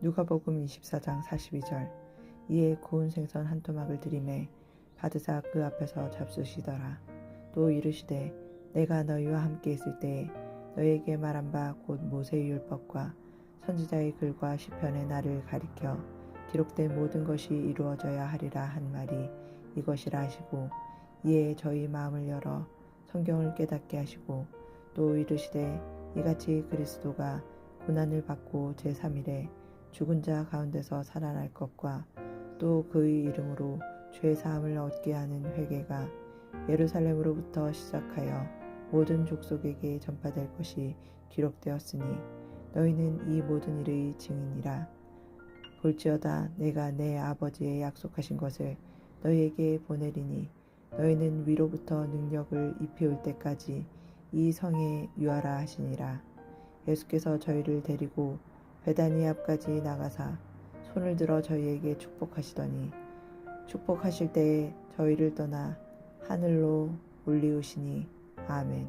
누가복음 24장 42절 이에 고운 생선 한 토막을 들이매 받으사 그 앞에서 잡수시더라. 또 이르시되 내가 너희와 함께 있을 때에 너희에게 말한 바 곧 모세의 율법과 선지자의 글과 시편의 나를 가리켜 기록된 모든 것이 이루어져야 하리라 한 말이 이것이라 하시고 이에 저희 마음을 열어 성경을 깨닫게 하시고 또 이르시되 이같이 그리스도가 고난을 받고 제3일에 죽은 자 가운데서 살아날 것과 또 그의 이름으로 죄 사함을 얻게 하는 회개가 예루살렘으로부터 시작하여 모든 족속에게 전파될 것이 기록되었으니 너희는 이 모든 일의 증인이라. 볼지어다 내가 내 아버지의 약속하신 것을 너희에게 보내리니 너희는 위로부터 능력을 입혀올 때까지 이 성에 유하라 하시니라. 예수께서 저희를 데리고 베다니 앞까지 나가사 손을 들어 저희에게 축복하시더니 축복하실 때에 저희를 떠나 하늘로 올리우시니 아멘.